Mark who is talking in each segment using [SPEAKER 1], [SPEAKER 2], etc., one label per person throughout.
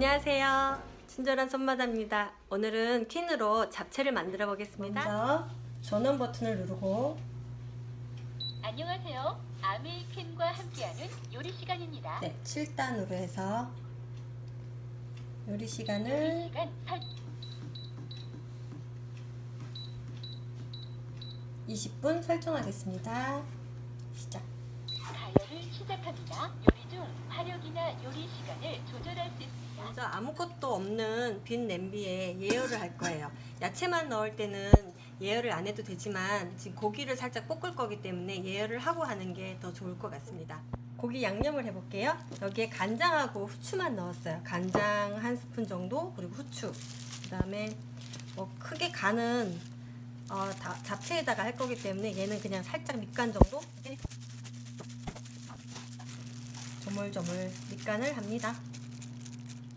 [SPEAKER 1] 안녕하세요. 친절한 손마다입니다. 오늘은 퀸으로 잡채를 만들어 보겠습니다. 먼저 전원 버튼을 누르고
[SPEAKER 2] 안녕하세요. 아메이캔과 함께하는 요리 시간입니다.
[SPEAKER 1] 네, 7단으로 해서 요리
[SPEAKER 2] 요리
[SPEAKER 1] 시간을
[SPEAKER 2] 시간 설
[SPEAKER 1] 20분 설정하겠습니다. 시작.
[SPEAKER 2] 가열을 시작합니다. 요리 중 화력이나 요리 시간을 조절할 수 있습니다.
[SPEAKER 1] 먼저 아무것도 없는 빈 냄비에 예열을 할 거예요. 야채만 넣을 때는 예열을 안 해도 되지만 지금 고기를 살짝 볶을 거기 때문에 예열을 하고 하는 게 더 좋을 것 같습니다. 고기 양념을 해볼게요. 여기에 간장하고 후추만 넣었어요. 간장 한 스푼 정도 그리고 후추. 그 다음에 뭐 크게 간은 어, 다, 잡채에다가 할 거기 때문에 얘는 그냥 살짝 밑간 정도 조물조물 밑간을 합니다.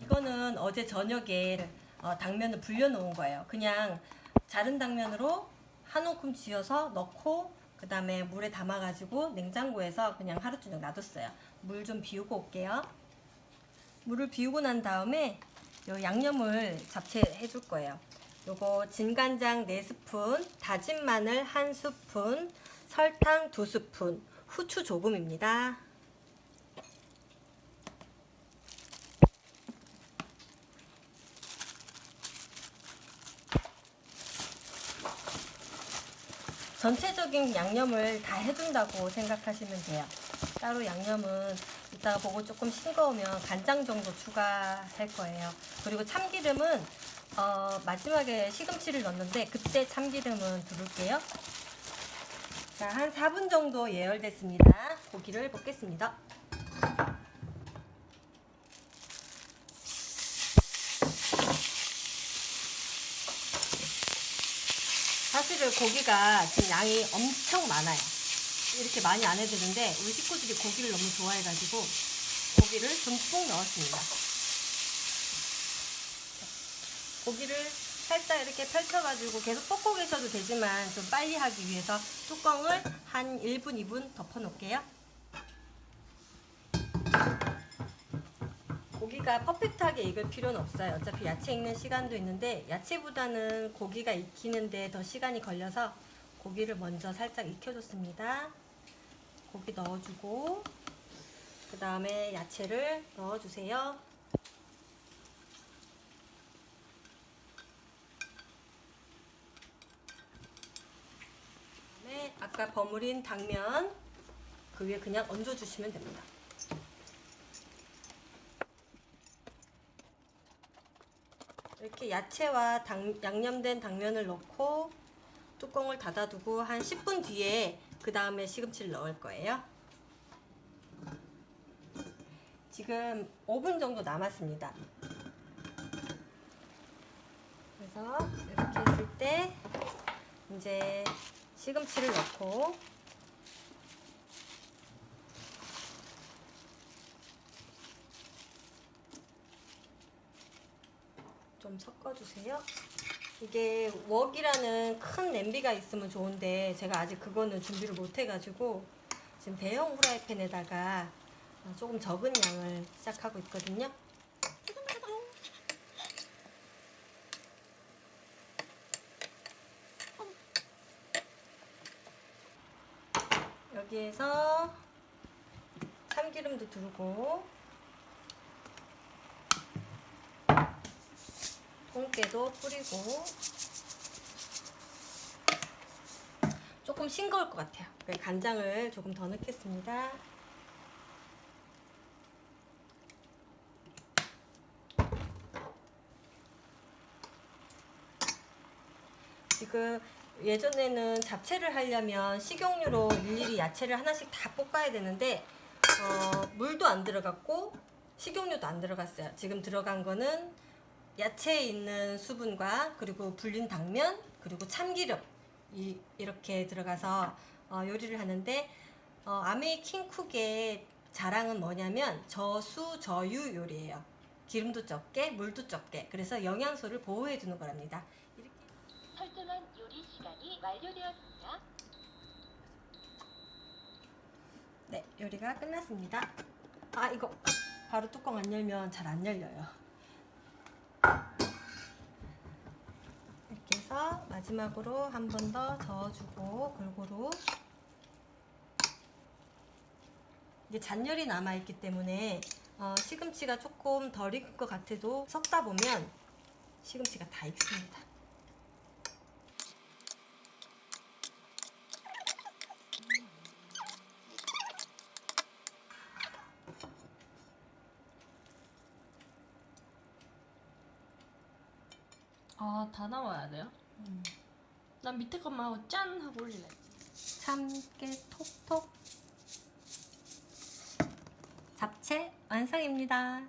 [SPEAKER 1] 이거는 어제 저녁에 어, 당면을 불려놓은 거예요. 그냥 자른 당면으로 한 움큼 쥐어서 넣고 그 다음에 물에 담아가지고 냉장고에서 그냥 하루 종일 놔뒀어요. 물 좀 비우고 올게요. 물을 비우고 난 다음에 요 양념을 잡채 해 줄 거예요. 요거 진간장 4스푼, 다진 마늘 1스푼, 설탕 2스푼, 후추 조금입니다. 전체적인 양념을 다 해준다고 생각하시면 돼요. 따로 양념은 이따가 보고 조금 싱거우면 간장 정도 추가할 거예요. 그리고 참기름은 어, 마지막에 시금치를 넣는데 그때 참기름은 두를게요. 자, 한 4분 정도 예열됐습니다. 고기를 볶겠습니다. 사실은 고기가 지금 양이 엄청 많아요. 이렇게 많이 안 해도 되는데 우리 식구들이 고기를 너무 좋아해가지고 고기를 듬뿍 넣었습니다. 고기를 살짝 이렇게 펼쳐가지고 계속 볶고 계셔도 되지만 좀 빨리 하기 위해서 뚜껑을 한 1분, 2분 덮어 놓을게요. 고기가 퍼펙트하게 익을 필요는 없어요. 어차피 야채 익는 시간도 있는데 야채보다는 고기가 익히는데 더 시간이 걸려서 고기를 먼저 살짝 익혀줬습니다. 고기 넣어주고 그 다음에 야채를 넣어주세요. 아까 버무린 당면 그 위에 그냥 얹어주시면 됩니다. 이렇게 야채와 당, 양념된 당면을 넣고 뚜껑을 닫아두고 한 10분 뒤에 그 다음에 시금치를 넣을 거예요. 지금 5분 정도 남았습니다. 그래서 이렇게 했을 때 이제 시금치를 넣고 좀 섞어주세요. 이게 웍이라는 큰 냄비가 있으면 좋은데 제가 아직 그거는 준비를 못 해가지고 지금 대형 후라이팬에다가 조금 적은 양을 시작하고 있거든요. 여기에서 참기름도 두르고 통깨도 뿌리고 조금 싱거울 것 같아요. 그래서 간장을 조금 더 넣겠습니다. 지금 예전에는 잡채를 하려면 식용유로 일일이 야채를 하나씩 다 볶아야 되는데 어, 물도 안 들어갔고 식용유도 안 들어갔어요. 지금 들어간 거는 야채에 있는 수분과 그리고 불린 당면 그리고 참기름 이, 이렇게 들어가서 어, 요리를 하는데 어, 아메이킹 쿡의 자랑은 뭐냐면 저수 저유 요리예요. 기름도 적게 물도 적게 그래서 영양소를 보호해 주는 거랍니다. 이렇게
[SPEAKER 2] 설정한 요리 시간이 완료되었습니다.
[SPEAKER 1] 네 요리가 끝났습니다. 아 이거 바로 뚜껑 안 열면 잘 안 열려요. 해서 마지막으로 한 번 더 저어주고 골고루 이게 잔열이 남아있기 때문에 어, 시금치가 조금 덜 익은 것 같아도 섞다 보면 시금치가 다 익습니다.
[SPEAKER 3] 아, 다 나와야 돼요? 난 밑에 것만 하고 짠 하고 올릴래.
[SPEAKER 1] 참깨 톡톡 잡채 완성입니다.